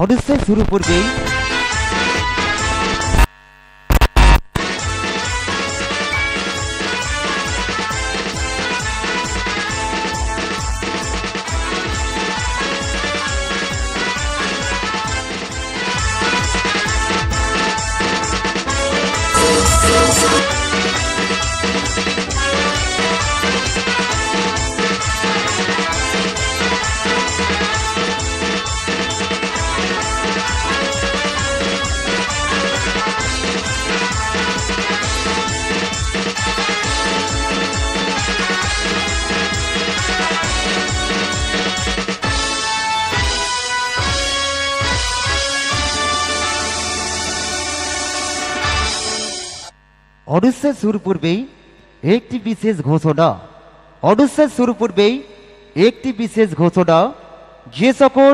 অনুষ্ঠান শুরু করবেই অনুষ্ঠান শুরু পূর্বেই একটি বিশেষ ঘোষণা। অনুষ্ঠান শুরু পূর্বেই একটি বিশেষ ঘোষণা যে সকল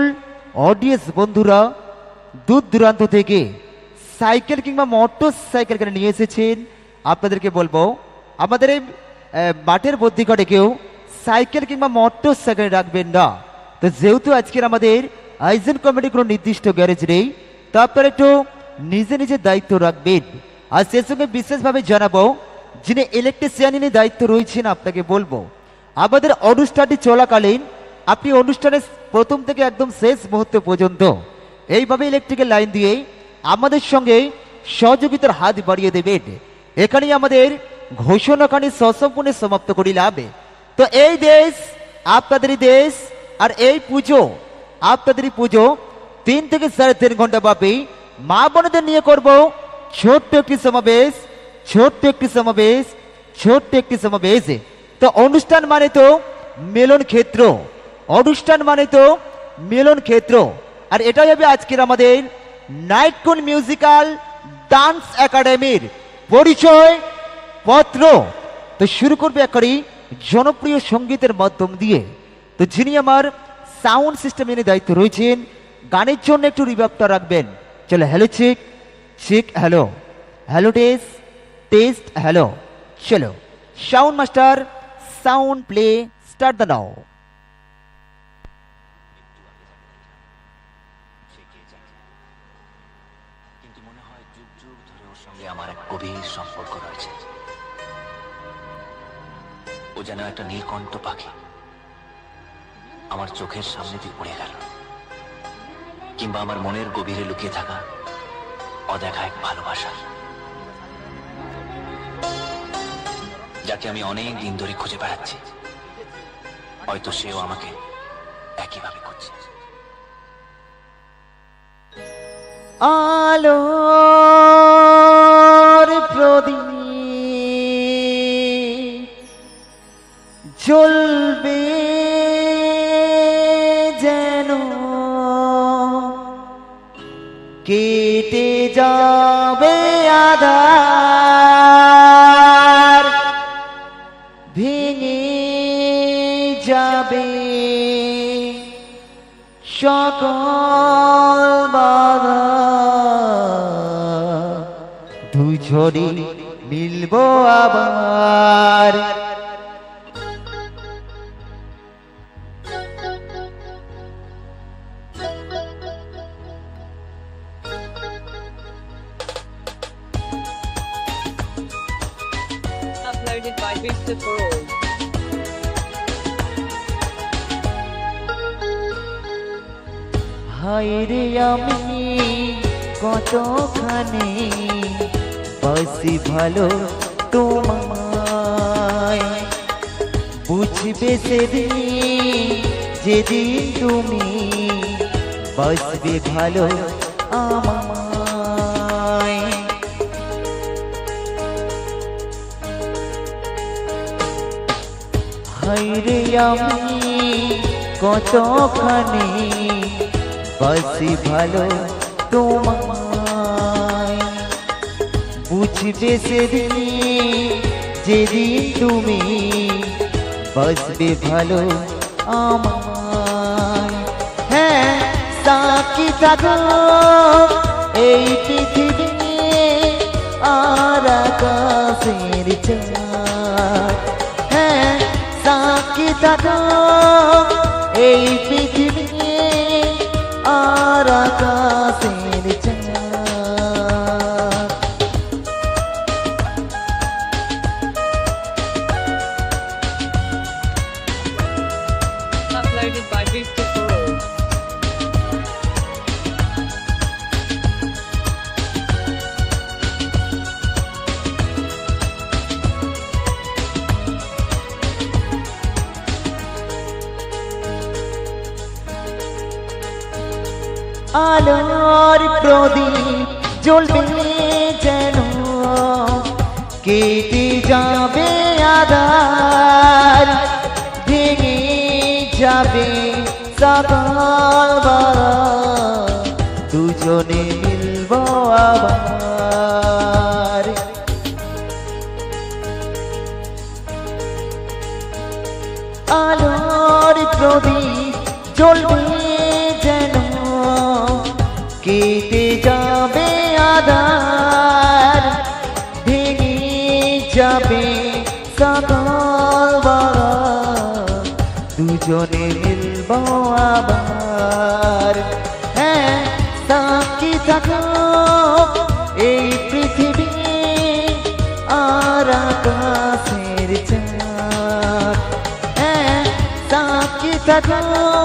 অডিয়েন্স বন্ধুরা দূর দূরান্ত থেকে সাইকেল কিংবা মোটর সাইকেল কেন নিয়ে এসেছেন, আপনাদেরকে বলব, আমাদের এই মাঠের মধ্যিকারে কেউ সাইকেল কিংবা মোটর সাইকেল রাখবেন না। তো যেহেতু আজকের আমাদের আয়োজন কমিটির কোনো নির্দিষ্ট গ্যারেজ নেই, তো আপনারা একটু নিজে নিজের দায়িত্ব রাখবেন। আর সে সঙ্গে বিশেষভাবে জানাব, যিনি ইলেকট্রিশিয়ানের দায়িত্ব রয়েছেন, আপনাকে বলব, আমাদের অনুষ্ঠানটি চলাকালীন, আপনি অনুষ্ঠানের প্রথম থেকে একদম শেষ মুহূর্ত পর্যন্ত এইভাবে ইলেকট্রিকের লাইন দিয়ে আমাদের সঙ্গে সহযোগিতার হাত বাড়িয়ে দেবেন। এখানেই আমাদের ঘোষণাখানি সসম্পূর্ণ সমাপ্ত করি করিলাম তো এই দেশ, আপনাদেরই দেশ, আর এই পুজো, আপনাদেরই পুজো, তিন থেকে সাড়ে তিন ঘণ্টা ব্যাপী মা বোনদের নিয়ে করব। ছোট্ট একটি সমাবেশ, ছোট্ট একটি সমাবেশ, ছোট্ট একটি সমাবেশ। তো অনুষ্ঠান মানে তো মিলন ক্ষেত্র। অনুষ্ঠান মানে তো মিলন ক্ষেত্র। আর এটাই হবে আজকের আমাদের নাইট কোন মিউজিক্যাল ডান্স একাডেমির পরিচয় পত্র। তো শুরু করবে একারি জনপ্রিয় সঙ্গীতের মাধ্যম দিয়ে। তো যিনি আমার সাউন্ড সিস্টেম এনে দায়িত্ব রয়েছেন, গানের জন্য একটু রিভাবটা রাখবেন। চলো hello check check hello hello test test hello চলো sound master sound play start the now আমার এক গভীর সম্পর্ক রয়েছে ও যেন একটা নীলকণ্ঠ পাখি আমার চোখের সামনে দিয়ে উড়ে গেল। কিংবা আমার মনের গভীরে লুকিয়ে থাকা অদেখা এক ভালোবাসা। যাকে আমি অনেক দিন ধরে খুঁজে বেড়াচ্ছি। হয়তো সেও আমাকে একইভাবে খুঁজছে। আলোর প্রদীপ জ্বলবে সকল বাধা দুই দুঝরে মিলব আবার Uploaded by Victor for All. হায়রে আমি কতখানি বাসি ভালো তোমায়। বুঝবে সেদিন, যেদিন তুমি বাসবে ভালো আমায়। হাইরে আমি কতখানি বাসি ভালো তোমায়। বুঝবে সেদিন যেদিন তুমি বাসবে ভালো আমায়। হ্যাঁ সাকি থাকো এই পৃথিবী আর আকাশের চাঁদ। হ্যাঁ সাকি থাকো এই পৃথিবী तारा का सेन चंग আলোর প্রদীপ জ্বলবে যেন। কেটে যাবে আধার, ভেঙে যাবে সকাল দুজনে মিলব আবার। আলোর প্রদীপ জ্বলবে দুজনে মিলব আবার হ্যাঁ সাক্ষী থাকো এই পৃথিবী আর আকাশের চাঁদ হ্যাঁ সাক্ষী থাকো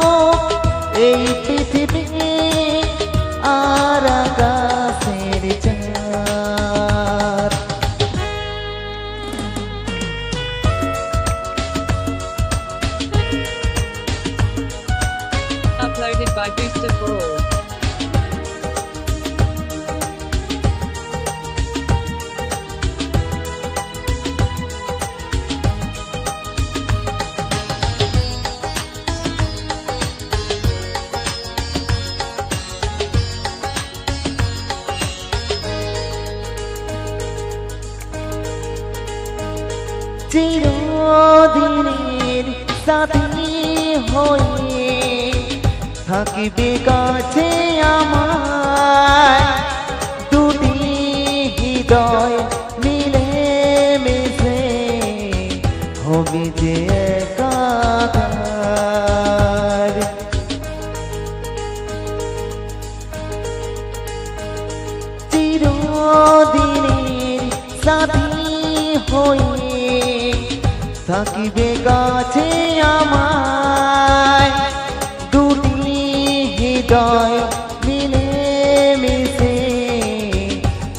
সাথী হয়ে থাকিবে কাছে আমার দুটি হৃদয়। থাকিবে কাছে আমায়। দুটি হৃদয় মিলে মিশে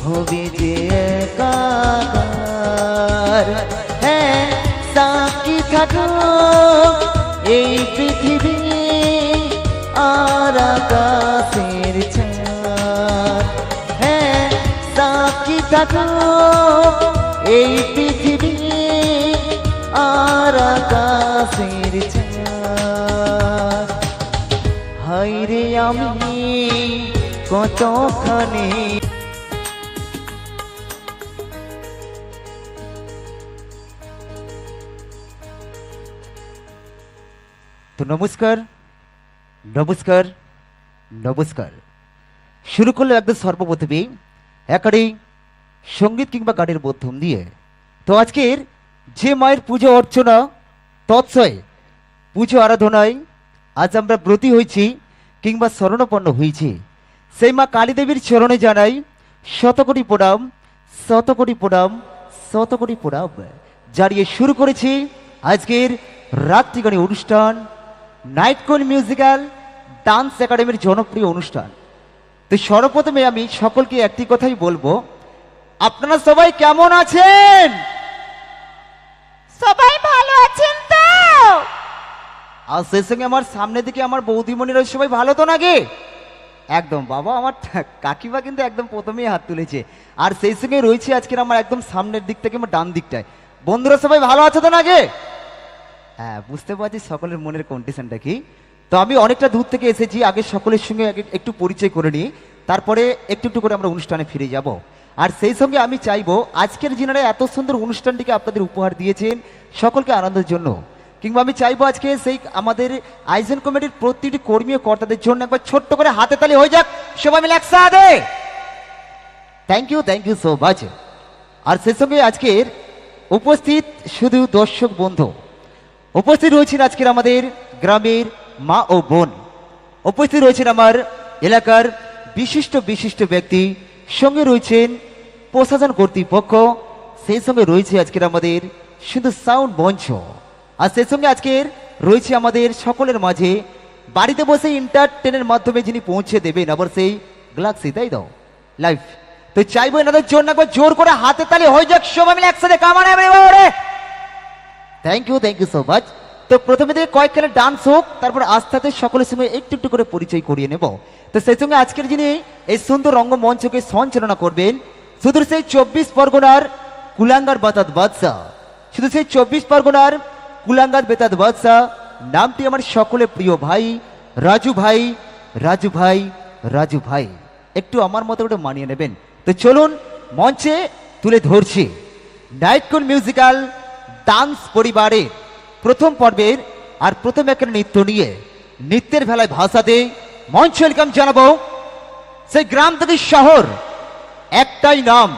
হবে যে একাকার। হ্যাঁ সাক্ষী থাকো এই পৃথিবী আর আকাশের ছায়া হ্যাঁ সাক্ষী থাকো এই ছায়া হাইরে আমি কতখানি তো নমস্কার নমস্কার নমস্কার। শুরু করল একদম সর্বপ্রথমে একাডি সংগীত কিংবা গানের মাধ্যম দিয়ে। তো আজকের যে মায়ের পুজো অর্চনা তৎসয় পুজো আরাধনায় আজ আমরা ব্রতী হয়েছি কিংবা শরণাপন্ন হয়েছি সেই মা কালীদেবীর চরণে জানাই, শতকোটি প্রণাম শতকোটি প্রণাম শতকোটি প্রণাম। জানিয়ে শুরু করেছি আজকের রাত্রিগানী অনুষ্ঠান নাইট কোন মিউজিক্যাল, ডান্স একাডেমির জনপ্রিয় অনুষ্ঠান। তো সর্বপ্রথমে আমি সকলকে একটি কথাই বলব, আপনারা সবাই কেমন আছেন? সবাই আর সেই সঙ্গে আমার সামনে দিকে আমার বৌদিমণিরা সবাই ভালো তো নাকি? একদম, বাবা, আমার কাকিমা কিন্তু একদম প্রথমেই হাত তুলেছে। আর সেই সঙ্গে রয়েছে আজকের আমার একদম সামনের দিক থেকে আমার ডান দিকটায়। বন্ধুরা সবাই ভালো আছে তো নাকি? হ্যাঁ বুঝতে পারছি সকলের মনের কন্ডিশনটা কি। তো আমি অনেকটা দূর থেকে এসেছি, আগে সকলের সঙ্গে একটু পরিচয় করে নিই। তারপরে একটু একটু করে আমরা অনুষ্ঠানে ফিরে যাব। আর সেই সঙ্গে আমি চাইব, আজকের যিনারা এত সুন্দর অনুষ্ঠানটিকে আপনাদের উপহার দিয়েছেন, সকলকে আনন্দের জন্য। কিংবা আমি চাইব আজকে সেই আমাদের আইজেন কমিটির প্রতিটি কর্মী কর্তাদের জন্য একবার ছোট্ট করে হাতে তালি হয়ে যাক। সবাই মিলে একসাথে। Thank you thank you so much আর সেই সঙ্গে আজকের উপস্থিত শুধু দর্শক বন্ধু, উপস্থিত রয়েছেন আজকের আমাদের গ্রামের মা ও বোন, উপস্থিত রয়েছেন আমার এলাকার বিশিষ্ট বিশিষ্ট ব্যক্তি, সঙ্গে রয়েছেন প্রশাসন কর্তৃপক্ষ, সেই সঙ্গে রয়েছে আজকের আমাদের শুধু সাউন্ড মঞ্চ। আর সেই সঙ্গে আজকের রয়েছে আমাদের সকলের মাঝে বাড়িতে বসে ইন্টারটেনের মাধ্যমে যিনি পৌঁছে দেবেন, আবার সেই গ্লাক্সি তাই দাও লাইফ তো চাইব এনাদের জন্য একবার জোর করে হাতে তালি হয়ে যাক, সবাই মিলে একসাথে কামানে thank you thank you so much তো প্রথমে থেকে কয়েকখানে ডান্স হোক, তারপর আস্তে আস্তে সকলের সঙ্গে একটু একটু করে পরিচয় করিয়ে নেব। তো সেই সঙ্গে আজকের যিনি এই সুন্দর রঙ্গমঞ্চকে সঞ্চালনা করবেন, শুধু সেই চব্বিশ পরগনার কুলাঙ্গার বাতাত বাদশাহ। শুধু সেই চব্বিশ পরগনার কুলাঙ্গার বেতাদ বাদশাহ নামটি আমার সকলে প্রিয় ভাই, রাজু ভাই রাজু ভাই রাজু ভাই। একটু আমার মতো ওটা মানিয়ে নেবেন। তো চলুন মঞ্চে তুলে ধরছি নাইটকুন মিউজিক্যাল ডান্স পরিবারে প্রথম পর্বের আর প্রথম একটা নৃত্য নিয়ে নৃত্যের ভেলায় ভাষাতে মঞ্চ ওয়েলকাম জানাব সেই গ্রাম থেকে শহর, একটাই নাম।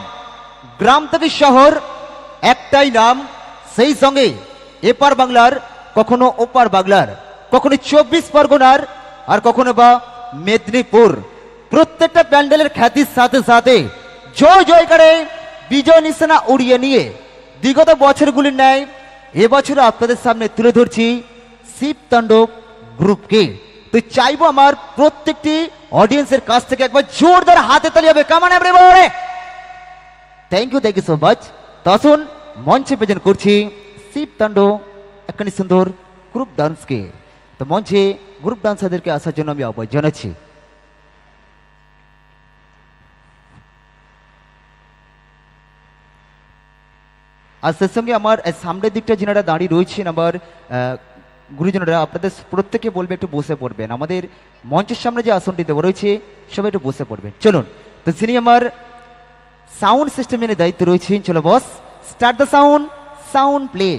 গ্রাম থেকে শহর, একটাই নাম, সেই সঙ্গে এপার বাংলার, কখনো ওপার বাংলার, কখনো চব্বিশ পরগনার, আর কখনো বা মেদিনীপুর। প্রত্যেকটা প্যান্ডেলের খ্যাতির সাথে সাথে জয় জয় করে বিজয় নিশানা উড়িয়ে নিয়ে বিগত বছরগুলির ন্যায় এবছর আপনাদের সামনে তুলে ধরছি শিব তাণ্ডব গ্রুপকে তো চাইব আমার প্রত্যেকটি অডিয়েন্সের কাছ থেকে একবার জোরদার হাতে তালি হবে। Come on thank you thank you so much তো মঞ্চে প্রেজেন্ট করছি শিব তাণ্ড একখানি সুন্দর গ্রুপ ডান্সকে তো মঞ্চে গ্রুপ ডান্সারদেরকে আসার জন্য আমি আহ্বান জানাচ্ছি আর সেই সঙ্গে আমার সামনের দিকটা যেনারা দাঁড়িয়ে রয়েছেন আমার গুরুজনেরা আপনাদের প্রত্যেকে বলবে একটু বসে পড়বেন আমাদের মঞ্চের সামনে যে আসনটি দেওয়া রয়েছে সবাই একটু বসে পড়বেন চলুন তো যিনি আমার সাউন্ড সিস্টেমের দায়িত্ব রয়েছেন চলো boss start the sound sound play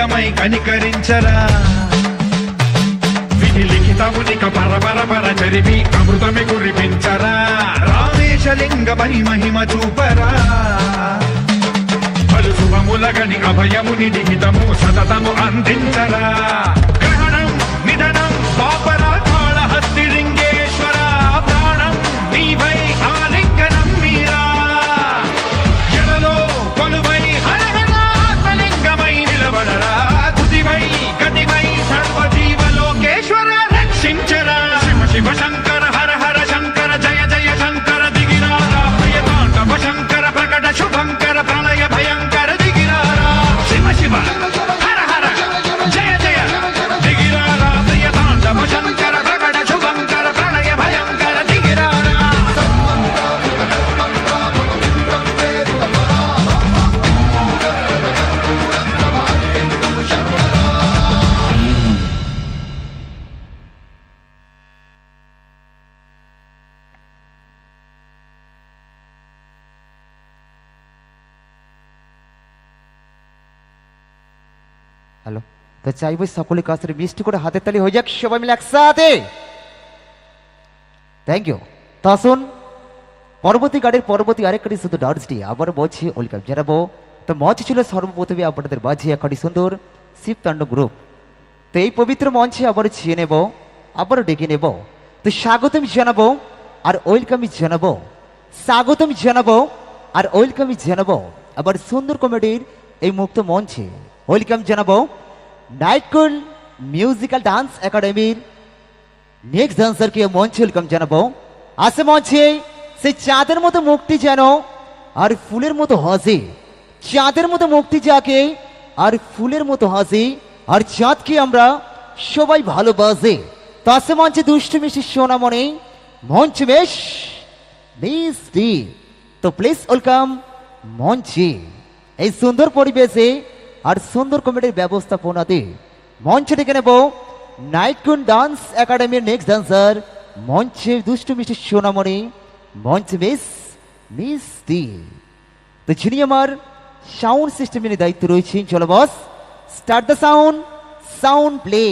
విశ్వేశలింగమై కనికరించరా. విధి లిఖితమునిక పరపరపర చరివి అమృతమి కురిపించరా. రామేశలింగ పరి మహిమ చూపరా. పలు శుభములగని అభయముని నిహితము సతతము అందించరా. గ్రహణం నిధనం হ্যালো। তো চাইব সকলের কাছে মিষ্টি করে হাতে তালি হয়ে যাক, সবাই মিলে একসাথে। থ্যাংক ইউ তো আসুন পরবর্তী গাড়ির পরবর্তী আরেক গাড়ি শুধু ডান্সটি আবার বলছি, ওয়েলকাম জানাব। তো মঞ্চ ছিল সর্বপ্রথমে আপনাদের মাঝে একটি সুন্দর, শিবতাণ্ড গ্রুপ তো এই পবিত্র মঞ্চে আবার ছিয়ে নেব আবারও ডেকে নেব। তো স্বাগতম জানাব আর ওয়েলকামই জানাব। স্বাগতম জানাব আর ওয়েলকামই জানাব। আবার সুন্দর কমেডির এই মুক্ত মঞ্চে। ওয়েলকাম জানাব নাইটকুল মিউজিক্যাল ডান্স একাডেমির নেক্সট ডান্সারকে মঞ্চে ওয়েলকাম জানাব। আসে মঞ্চে, সেই চাঁদের মতো মুক্তি যেন, আর ফুলের মতো হাসি। চাঁদের মতো মুক্তি যাকে, আর ফুলের মতো হাসি। আর চাঁদকে আমরা সবাই ভালোবাসি। তো আসে মঞ্চে দুষ্টু মিষ্টি সোনামণি, মঞ্চ বেশ তো প্লিজ ওয়েলকাম মঞ্চে। এই সুন্দর পরিবেশে আর সুন্দর কমেডির ব্যবস্থাপনা ব্যবস্থাপনাতে মঞ্চে ডেকে নেব নাইটকুন ডান্স একাডেমির নেক্সট ডান্সার মঞ্চে দুষ্টু মিষ্টি সোনামণি, মঞ্চ মিস মিস দি তো যিনি আমার সাউন্ড সিস্টেমের দায়িত্ব রয়েছেন, চলো boss start the sound sound play